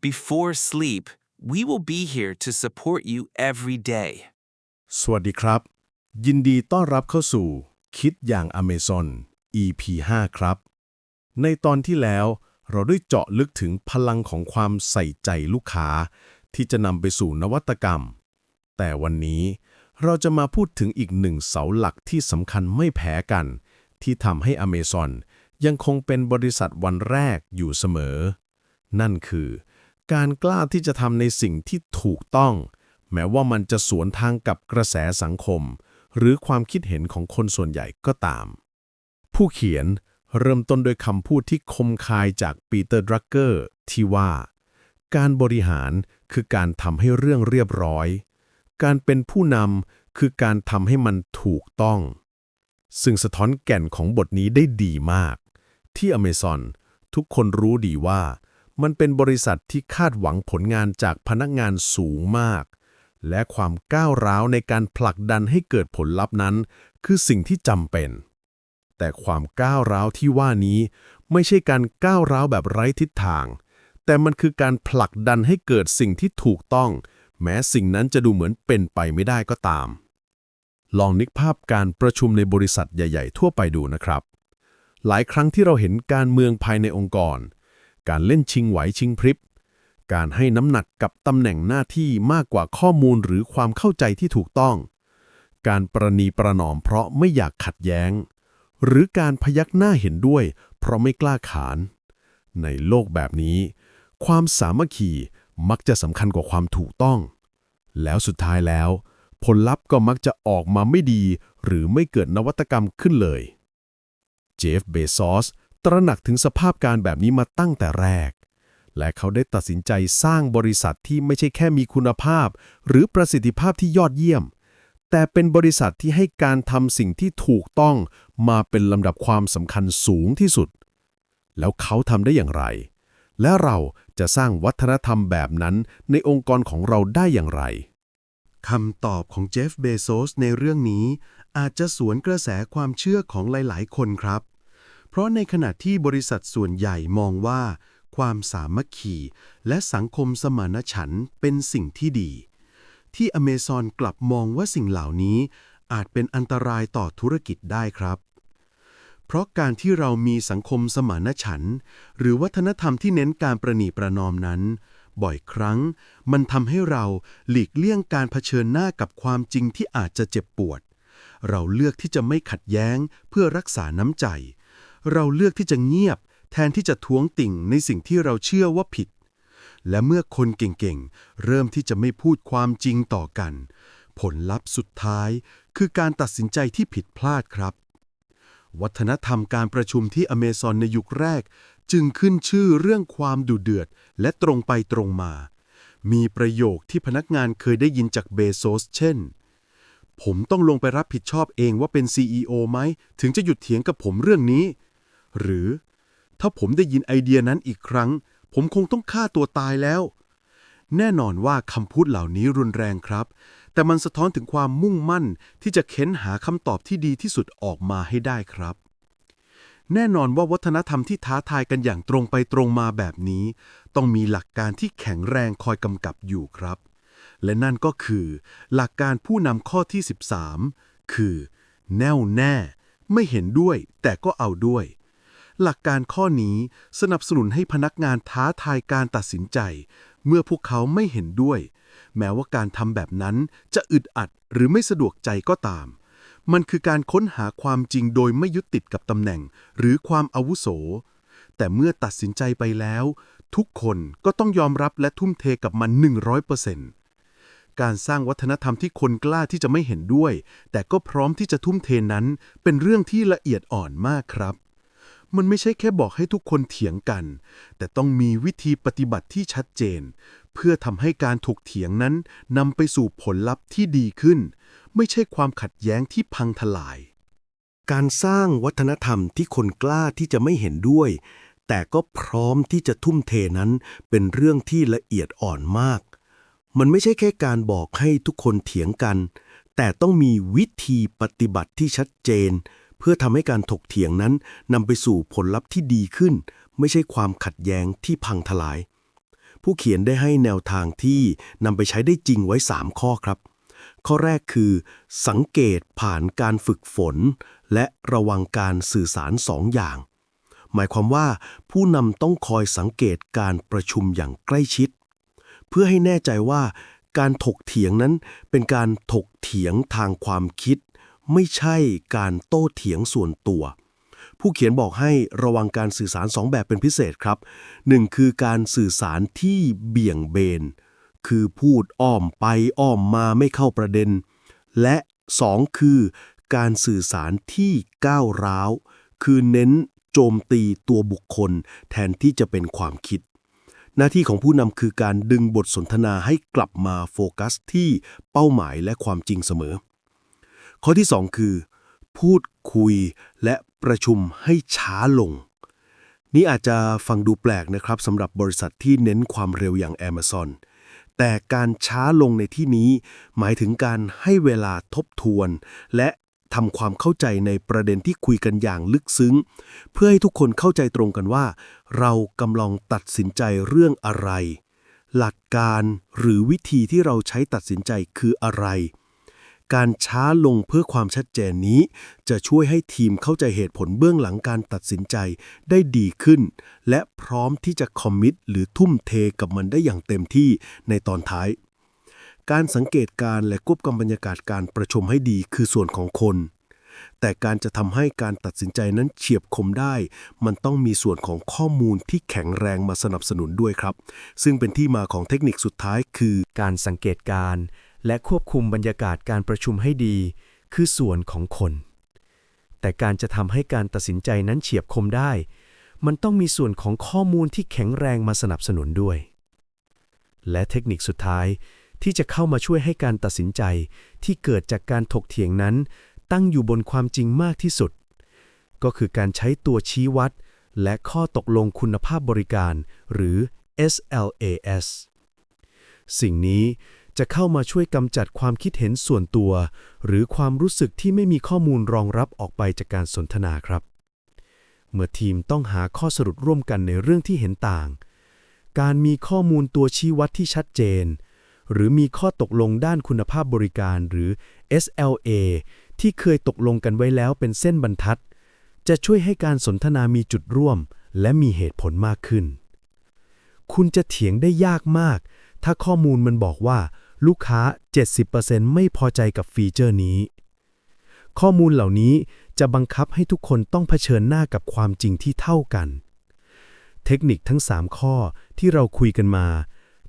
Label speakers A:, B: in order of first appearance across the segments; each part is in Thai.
A: Before sleep, we will be here to support you every day.
B: สวัสดีครับ ยินดีต้อนรับเข้าสู่ คิดอย่าง Amazon EP 5 ครับ ในตอนที่แล้ว เราได้เจาะลึกถึงพลังของความใส่ใจลูกค้า ที่จะนำไปสู่นวัตกรรม แต่วันนี้เราจะมาพูดถึงอีกหนึ่งเสาหลักที่สำคัญไม่แพ้กัน ที่ทำให้ Amazon ยังคงเป็นบริษัทวันแรกอยู่เสมอ นั่นคือ การกล้าที่จะทำในสิ่งที่ถูกต้อง แม้ว่ามันจะสวนทางกับกระแสสังคม หรือความคิดเห็นของคนส่วนใหญ่ก็ตาม ผู้เขียนเริ่มต้นโดยคำพูดที่คมคายจากปีเตอร์ดรักเกอร์ที่ว่า การบริหารคือการทำให้เรื่องเรียบร้อย การเป็นผู้นำคือการทำให้มันถูกต้อง ซึ่งสะท้อนแก่นของบทนี้ได้ดีมาก ที่ Amazon ทุกคนรู้ดีว่า มันเป็นบริษัทที่คาดหวังผลงานจากพนักงานสูงมาก และความก้าวร้าวในการผลักดันให้เกิดผลลัพธ์นั้น คือสิ่งที่จำเป็น แต่ความก้าวร้าวที่ว่านี้ไม่ใช่การก้าวร้าวแบบไร้ทิศทาง แต่มันคือการผลักดันให้เกิดสิ่งที่ถูกต้อง แม้สิ่งนั้นจะดูเหมือนเป็นไปไม่ได้ก็ตาม ลองนึกภาพการประชุมในบริษัทใหญ่ ๆ ทั่วไปดูนะครับ หลายครั้งที่เราเห็นการเมืองภายในองค์กร การเล่นชิงไหวชิงพริบ การให้น้ำหนักกับตำแหน่งหน้าที่มากกว่าข้อมูลหรือความเข้าใจที่ถูกต้อง การประนีประนอมเพราะไม่อยากขัดแย้ง หรือการพยักหน้าเห็นด้วย เพราะไม่กล้าขาน ในโลกแบบนี้ ความสามัคคีมักจะสำคัญกว่าความถูกต้อง แล้วสุดท้ายแล้ว ผลลัพธ์ก็มักจะออกมาไม่ดี หรือไม่เกิดนวัตกรรมขึ้นเลย เจฟ เบซอส ตระหนักถึงสภาพการแบบนี้มาตั้งแต่แรก และเขาได้ตัดสินใจสร้างบริษัทที่ไม่ใช่แค่มีคุณภาพ หรือประสิทธิภาพที่ยอดเยี่ยม แต่เป็นบริษัทที่ให้การทำสิ่งที่ถูกต้องมาเป็นลำดับความสำคัญสูงที่สุด แล้วเขาทำได้อย่างไร และเราจะสร้างวัฒนธรรมแบบนั้นในองค์กรของเราได้อย่างไร
C: คำตอบของเจฟเบโซสในเรื่องนี้อาจจะสวนกระแสความเชื่อของหลาย ๆ คนครับ เพราะในขณะที่บริษัทส่วนใหญ่มองว่า ความสามัคคี และสังคมสมานฉันท์เป็นสิ่งที่ดี ที่อเมซอนกลับมองว่าสิ่งเหล่านี้อาจเป็นอันตรายต่อธุรกิจได้ครับ เพราะการที่เรามีสังคมสมานฉันท์หรือวัฒนธรรมที่เน้นการประนีประนอมนั้น บ่อยครั้ง มันทำให้เราหลีกเลี่ยงการเผชิญหน้ากับความจริงที่อาจจะเจ็บปวด เราเลือกที่จะไม่ขัดแย้งเพื่อรักษาน้ำใจ เราเลือกที่จะเงียบ แทนที่จะท้วงติ่งในสิ่งที่เราเชื่อว่าผิด และเมื่อคนเก่งๆ เริ่มที่จะไม่พูดความจริงต่อกัน ผลลัพธ์สุดท้าย คือการตัดสินใจที่ผิดพลาดครับ วัฒนธรรมการประชุมที่อเมซอนในยุคแรก จึงขึ้นชื่อเรื่องความดุเดือด และตรงไปตรงมา มีประโยคที่พนักงานเคยได้ยินจากเบโซสเช่นผมต้องลงไปรับผิดชอบเองว่าเป็น CEO ไหม ถึงจะหยุดเถียงกับผมเรื่องนี้ หรือถ้าผมได้ยินไอเดียนั้นอีกครั้ง ผมคงต้องฆ่าตัวตายแล้ว แน่นอนว่าคำพูดเหล่านี้รุนแรงครับ แต่มันสะท้อนถึงความมุ่งมั่นที่จะเค้นหาคำตอบที่ดีที่สุดออกมาให้ได้ครับ แน่นอนว่าวัฒนธรรมที่ท้าทายกันอย่างตรงไปตรงมาแบบนี้ ต้องมีหลักการที่แข็งแรงคอยกำกับอยู่ครับ และนั่นก็คือ หลักการผู้นำข้อที่ 13 คือ แน่วแน่ ไม่เห็นด้วย แต่ก็เอาด้วย หลักการข้อนี้สนับสนุนให้พนักงานท้าทายการตัดสินใจ เมื่อพวกเขาไม่เห็นด้วย แม้ว่าการทำแบบนั้นจะอึดอัดหรือไม่สะดวกใจก็ตาม มันคือการค้นหาความจริงโดยไม่ยึดติดกับตำแหน่ง หรือความอาวุโส แต่เมื่อตัดสินใจไปแล้ว ทุกคนก็ต้องยอมรับและทุ่มเทกับมัน 100%การสร้างวัฒนธรรมที่คนกล้าที่จะไม่เห็นด้วย แต่ก็พร้อมที่จะทุ่มเทนั้นเป็นเรื่องที่ละเอียดอ่อนมากครับ มันไม่ใช่แค่บอกให้ทุกคนเถียงกัน แต่ต้องมีวิธีปฏิบัติที่ชัดเจน เพื่อทำให้การถกเถียงนั้นนำไปสู่ผลลัพธ์ที่ดีขึ้น ไม่ใช่ความขัดแย้งที่พังทลาย
D: การสร้างวัฒนธรรมที่คนกล้าที่จะไม่เห็นด้วย แต่ก็พร้อมที่จะทุ่มเทนั้นเป็นเรื่องที่ละเอียดอ่อนมาก มันไม่ใช่แค่การบอกให้ทุกคนเถียงกัน แต่ต้องมีวิธีปฏิบัติที่ชัดเจน เพื่อทำให้การถกเถียงนั้นนำไปสู่ผลลัพธ์ที่ดีขึ้น ไม่ใช่ความขัดแย้งที่พังทลาย
E: ผู้เขียนได้ให้แนวทางที่นำไปใช้ได้จริงไว้ 3 ข้อครับ ข้อแรกคือ สังเกตผ่านการฝึกฝน และระวังการสื่อสารสองอย่าง หมายความว่า ผู้นำต้องคอยสังเกตการประชุมอย่างใกล้ชิด เพื่อให้แน่ใจว่าการถกเถียงนั้นเป็นการถกเถียงทางความคิด ไม่ใช่การโต้เถียงส่วนตัว ผู้เขียนบอกให้ระวังการสื่อสารสองแบบเป็นพิเศษครับหนึ่งคือการสื่อสารที่เบี่ยงเบน คือพูดอ้อมไปอ้อมมาไม่เข้าประเด็น และสองคือการสื่อสารที่ก้าวร้าว คือเน้นโจมตีตัวบุคคล แทนที่จะเป็นความคิด หน้าที่ของผู้นำคือการดึงบทสนทนาให้กลับมาโฟกัสที่เป้าหมายและความจริงเสมอ ข้อที่ 2 คือ พูดคุยและประชุมให้ช้าลง นี่อาจจะฟังดูแปลกนะครับสำหรับบริษัทที่เน้นความเร็วอย่าง Amazon แต่การช้าลงในที่นี้ หมายถึงการให้เวลาทบทวน และทำความเข้าใจในประเด็นที่คุยกันอย่างลึกซึ้ง เพื่อให้ทุกคนเข้าใจตรงกันว่า เรากำลังตัดสินใจเรื่องอะไร หลักการหรือวิธีที่เราใช้ตัดสินใจคืออะไร การช้าลงเพื่อความชัดเจนนี้ จะช่วยให้ทีมเข้าใจเหตุผลเบื้องหลังการตัดสินใจได้ดีขึ้น และพร้อมที่จะคอมมิตหรือทุ่มเทกับมันได้อย่างเต็มที่ในตอนท้าย การสังเกตการและควบกำบรรยากาศการประชุมให้ดีคือส่วนของคน แต่การจะทำให้การตัดสินใจนั้นเฉียบคมได้ มันต้องมีส่วนของข้อมูลที่แข็งแรงมาสนับสนุนด้วยครับ ซึ่งเป็นที่มาของเทคนิคสุดท้ายคือ
C: การสังเกตการ และควบคุมบรรยากาศการประชุมให้ดี คือส่วนของคน แต่การจะทำให้การตัดสินใจนั้นเฉียบคมได้ มันต้องมีส่วนของข้อมูลที่แข็งแรงมาสนับสนุนด้วย และเทคนิคสุดท้ายที่จะเข้ามาช่วยให้การตัดสินใจที่เกิดจากการถกเถียงนั้น ตั้งอยู่บนความจริงมากที่สุด ก็คือการใช้ตัวชี้วัด และข้อตกลงคุณภาพบริการ หรือ SLAS สิ่งนี้ จะเข้ามาช่วยกำจัดความคิดเห็นส่วนตัว หรือความรู้สึกที่ไม่มีข้อมูลรองรับออกไปจากการสนทนาครับ เมื่อทีมต้องหาข้อสรุปร่วมกันในเรื่องที่เห็นต่าง การมีข้อมูลตัวชี้วัดที่ชัดเจน หรือมีข้อตกลงด้านคุณภาพบริการหรือ SLA ที่เคยตกลงกันไว้แล้วเป็นเส้นบรรทัด จะช่วยให้การสนทนามีจุดร่วม และมีเหตุผลมากขึ้น คุณจะเถียงได้ยากมาก ถ้าข้อมูลมันบอกว่า ลูกค้า 70%ไม่พอใจกับฟีเจอร์นี้ ข้อมูลเหล่านี้จะบังคับให้ทุกคนต้องเผชิญหน้ากับความจริงที่เท่ากัน เทคนิคทั้ง 3 ข้อที่เราคุยกันมา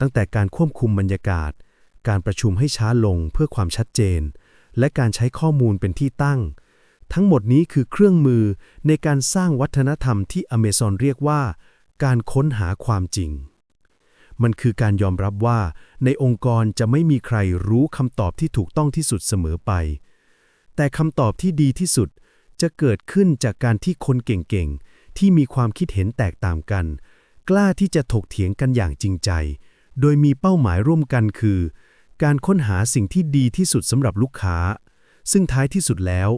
C: ตั้งแต่การควบคุมบรรยากาศ การประชุมให้ช้าลงเพื่อความชัดเจน และการใช้ข้อมูลเป็นที่ตั้ง ทั้งหมดนี้คือเครื่องมือในการสร้างวัฒนธรรมที่อเมซอนเรียกว่า การค้นหาความจริง มันคือการยอมรับว่า ในองค์กรจะไม่มีใครรู้คำตอบที่ถูกต้องที่สุดเสมอไป แต่คำตอบที่ดีที่สุดจะเกิดขึ้นจากการที่คนเก่งๆ ที่มีความคิดเห็นแตกต่างกัน กล้าที่จะถกเถียงกันอย่างจริงใจ โดยมีเป้าหมายร่วมกันคือ การค้นหาสิ่งที่ดีที่สุดสำหรับลูกค้า ซึ่งท้ายที่สุดแล้ว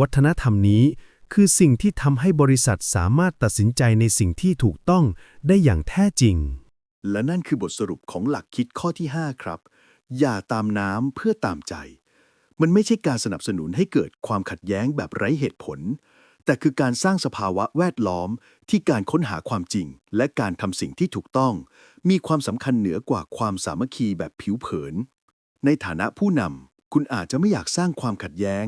C: วัฒนธรรมนี้คือสิ่งที่ทำให้บริษัทสามารถตัดสินใจในสิ่งที่ถูกต้องได้อย่างแท้จริง
F: และนั่นคือบทสรุปของหลักคิดข้อที่ 5 ครับ อย่าตามน้ำเพื่อตามใจ มันไม่ใช่การสนับสนุนให้เกิดความขัดแย้งแบบไร้เหตุผล แต่คือการสร้างสภาวะแวดล้อมที่การค้นหาความจริง และการทำสิ่งที่ถูกต้อง มีความสำคัญเหนือกว่าความสามัคคีแบบผิวเผิน ในฐานะผู้นำคุณอาจจะไม่อยากสร้างความขัดแย้ง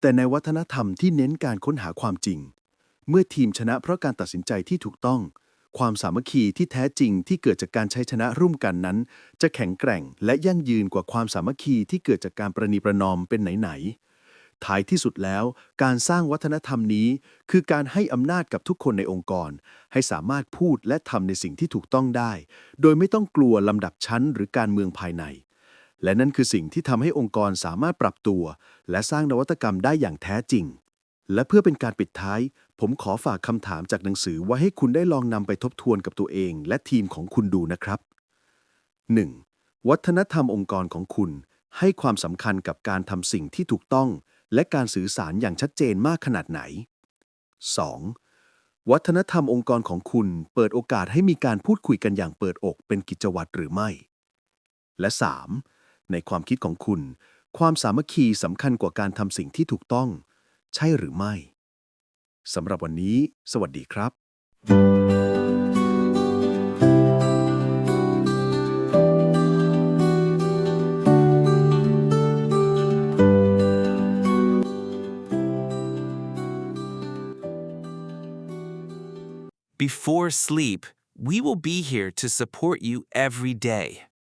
F: แต่ในวัฒนธรรมที่เน้นการค้นหาความจริง เมื่อทีมชนะเพราะการตัดสินใจที่ถูกต้อง ความสามัคคีที่แท้จริงที่เกิดจากการใช้ชนะร่วมกันนั้น จะแข็งแกร่งและยั่งยืนกว่าความสามัคคีที่เกิดจากการประนีประนอมเป็นไหนๆท้ายที่สุดแล้ว การสร้างวัฒนธรรมนี้ คือการให้อำนาจกับทุกคนในองค์กร ให้สามารถพูดและทำในสิ่งที่ถูกต้องได้ โดยไม่ต้องกลัวลำดับชั้นหรือการเมืองภายใน และนั่นคือสิ่งที่ทำให้องค์กรสามารถปรับตัว และสร้างนวัตกรรมได้อย่างแท้จริงและเพื่อเป็นการปิดท้าย ผมขอฝากคำถามจากหนังสือไว้ให้คุณได้ลองนำไปทบทวนกับตัวเอง และทีมของคุณดูนะครับ 1. วัฒนธรรมองค์กรของคุณ ให้ความสำคัญกับการทำสิ่งที่ถูกต้อง และการสื่อสารอย่างชัดเจนมากขนาดไหน 2.
C: วัฒนธรรมองค์กรของคุณเปิดโอกาสให้มีการพูดคุยกันอย่างเปิดอกเป็นกิจวัตรหรือไม่ และ 3. ในความคิดของคุณ ความสามัคคีสำคัญกว่าการทำสิ่งที่ถูกต้อง ใช่หรือไม่ สำหรับวันนี้
A: Before sleep, we will be here to support you every day.